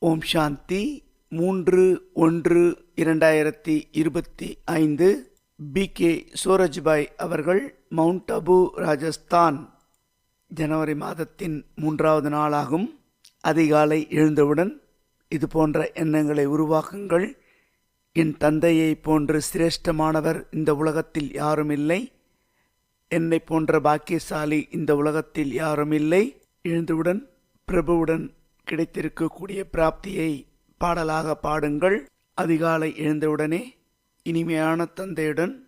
ஓம் சாந்தி மூன்று ஒன்று இரண்டாயிரத்தி இருபத்தி ஐந்து. பி. கே. சூரஜ்பாய் அவர்கள் மவுண்ட் அபு ராஜஸ்தான் ஜனவரி மாதத்தின் மூன்றாவது நாளாகும். அதிகாலை எழுந்தவுடன் இது போன்ற எண்ணங்களை உருவாக்குங்கள். என் தந்தையை போன்று சிரேஷ்டமானவர் இந்த உலகத்தில் யாரும் இல்லை என்னை போன்ற பாக்கியசாலி இந்த உலகத்தில் யாரும் இல்லை எழுந்தவுடன் பிரபுவுடன் கிடைத்திருக்கக்கூடிய பிராப்தியை பாடலாக பாடுங்கள். அதிகாலை எழுந்தவுடனே இனிமையான தந்தையுடன்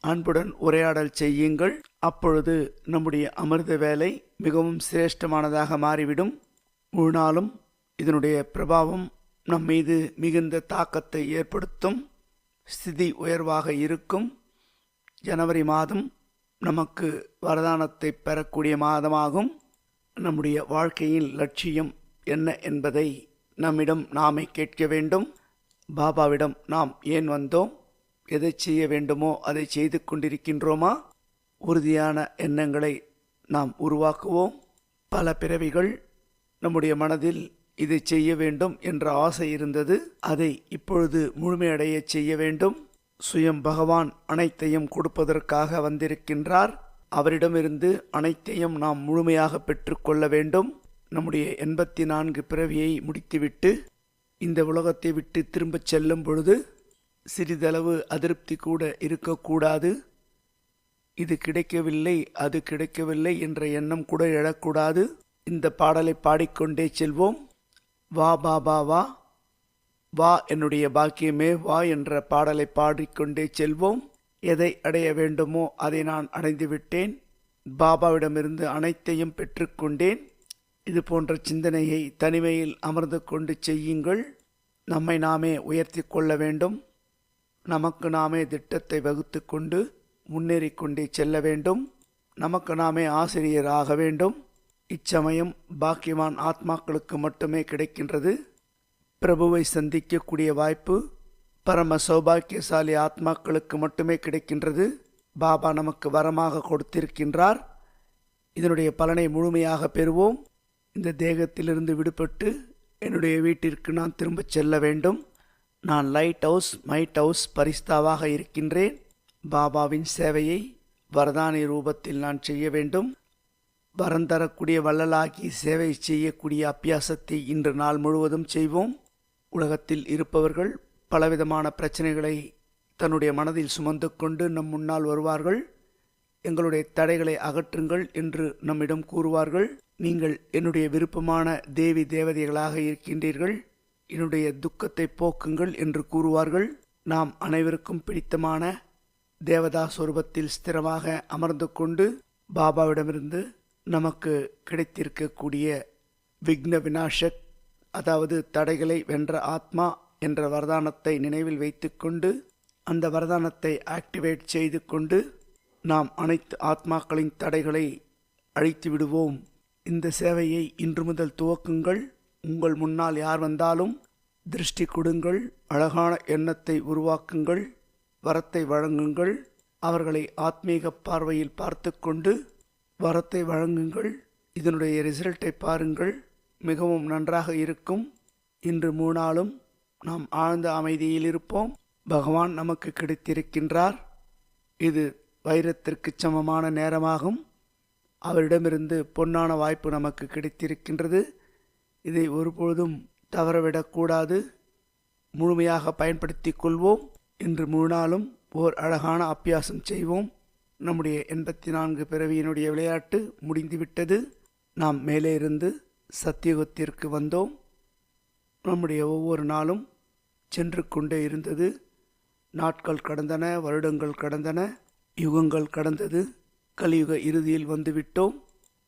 அன்புடன் உரையாடல் செய்யுங்கள். அப்பொழுது நம்முடைய அமிர்த வேலை மிகவும் சிரேஷ்டமானதாக மாறிவிடும். ஒரு நாளும் இதனுடைய பிரபாவம் நம் மீது மிகுந்த தாக்கத்தை ஏற்படுத்தும். ஸ்திதி உயர்வாக இருக்கும். ஜனவரி மாதம் நமக்கு வரதானத்தை பெறக்கூடிய மாதமாகும். நம்முடைய வாழ்க்கையின் லட்சியம் என்ன என்பதை நம்மிடம் நாமே கேட்க வேண்டும். பாபாவிடம் நாம் ஏன் வந்தோம்? எதை செய்ய வேண்டுமோ அதை செய்து கொண்டிருக்கின்றோமா? உறுதியான எண்ணங்களை நாம் உருவாக்குவோம். பல பிறவிகள் நம்முடைய மனதில் இதை செய்ய வேண்டும் என்ற ஆசை இருந்தது. அதை இப்பொழுது முழுமையடைய செய்ய வேண்டும். சுயம் பகவான் அனைத்தையும் கொடுப்பதற்காக வந்திருக்கின்றார். அவரிடமிருந்து அனைத்தையும் நாம் முழுமையாக பெற்றுக்கொள்ள வேண்டும். நம்முடைய எண்பத்தி நான்கு பிறவியை முடித்துவிட்டு இந்த உலகத்தை விட்டு திரும்பச் செல்லும் பொழுது சிறிதளவு அதிருப்தி கூட இருக்கக்கூடாது. இது கிடைக்கவில்லை அது கிடைக்கவில்லை என்ற எண்ணம் கூட எழக்கூடாது. இந்த பாடலை பாடிக்கொண்டே செல்வோம். வா பாபா வா. வா என்னுடைய பாக்கியமே வா என்ற பாடலை பாடிக்கொண்டே செல்வோம். எதை அடைய வேண்டுமோ அதை நான் அடைந்துவிட்டேன். பாபாவிடமிருந்து அனைத்தையும் பெற்றுக்கொண்டேன். இது போன்ற சிந்தனையை தனிமையில் அமர்ந்து கொண்டு செய்யுங்கள். நம்மை நாமே உயர்த்தி கொள்ள வேண்டும். நமக்கு நாமே திட்டத்தை வகுத்து கொண்டு முன்னேறி கொண்டே செல்ல வேண்டும். நமக்கு நாமே ஆசிரியராக வேண்டும். இச்சமயம் பாக்கியவான் ஆத்மாக்களுக்கு மட்டுமே கிடைக்கின்றது. பிரபுவை சந்திக்கக்கூடிய வாய்ப்பு பரம சௌபாக்கியசாலி ஆத்மாக்களுக்கு மட்டுமே கிடைக்கின்றது. பாபா நமக்கு வரமாக கொடுத்திருக்கின்றார். இதனுடைய பலனை முழுமையாக பெறுவோம். இந்த தேகத்திலிருந்து விடுபட்டு என்னுடைய வீட்டிற்கு நான் திரும்பச் செல்ல வேண்டும். நான் லைட் ஹவுஸ் மைட் ஹவுஸ் பரிஸ்தாவாக இருக்கின்றேன். பாபாவின் சேவையை வரதானி ரூபத்தில் நான் செய்ய வேண்டும். வரம் தரக்கூடிய வள்ளலாகி சேவை செய்யக்கூடிய அபியாசத்தை இன்று நாள் முழுவதும் செய்வோம். உலகத்தில் இருப்பவர்கள் பலவிதமான பிரச்சனைகளை தன்னுடைய மனதில் சுமந்து கொண்டு நம் முன்னால் வருவார்கள். எங்களுடைய தடைகளை அகற்றுங்கள் என்று நம்மிடம் கூறுவார்கள். நீங்கள் என்னுடைய விருப்பமான தேவி தேவதைகளாக இருக்கின்றீர்கள். என்னுடைய துக்கத்தை போக்குங்கள் என்று கூறுவார்கள். நாம் அனைவருக்கும் பிடித்தமான தேவதா சொரூபத்தில் ஸ்திரமாக அமர்ந்து கொண்டு பாபாவிடமிருந்து நமக்கு கிடைத்திருக்கக்கூடிய விக்ன வினாஷக் அதாவது தடைகளை வென்ற ஆத்மா என்ற வரதானத்தை நினைவில் வைத்துக்கொண்டு அந்த வரதானத்தை ஆக்டிவேட் செய்து கொண்டு நாம் அனைத்து ஆத்மாக்களின் தடைகளை அழித்து விடுவோம் இந்த சேவையை இன்று முதல் துவக்குங்கள். உங்கள் முன்னால் யார் வந்தாலும் திருஷ்டி கொடுங்கள். அழகான எண்ணத்தை உருவாக்குங்கள். வரத்தை வழங்குங்கள். அவர்களை ஆத்மீக பார்வையில் பார்த்து கொண்டு வரத்தை வழங்குங்கள். இதனுடைய ரிசல்ட்டை பாருங்கள். மிகவும் நன்றாக இருக்கும். இன்று மூணாலும் நாம் ஆழ்ந்த அமைதியில் இருப்போம். பகவான் நமக்கு கிடைத்திருக்கின்றார். இது வைரத்திற்கு சமமான நேரமாகும். அவரிடமிருந்து பொன்னான வாய்ப்பு நமக்கு கிடைத்திருக்கின்றது. இதை ஒருபொழுதும் தவறவிடக்கூடாது முழுமையாக பயன்படுத்தி கொள்வோம். இன்று முழு நாளும் ஓர் அழகான அபியாசம் செய்வோம். நம்முடைய எண்பத்தி நான்கு பிறவியினுடைய விளையாட்டு முடிந்துவிட்டது. நாம் மேலே இருந்து சத்தியுகத்திற்கு வந்தோம். நம்முடைய ஒவ்வொரு நாளும் சென்று கொண்டே இருந்தது. நாட்கள் கடந்தன வருடங்கள் கடந்தன. யுகங்கள் கடந்தது. கலியுக இறுதியில் வந்துவிட்டோம்.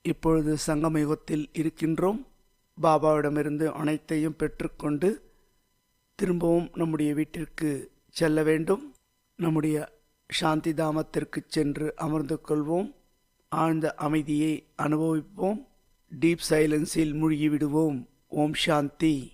இப்பொழுது சங்கம யுகத்தில் இருக்கின்றோம். பாபாவிடமிருந்து அனைத்தையும் பெற்றுக்கொண்டு திரும்பவும் நம்முடைய வீட்டிற்கு செல்ல வேண்டும். நம்முடைய சாந்தி தாமத்திற்கு சென்று அமர்ந்து கொள்வோம். ஆழ்ந்த அமைதியை அனுபவிப்போம். டீப் சைலன்ஸில் மூழ்கிவிடுவோம். ஓம் சாந்தி.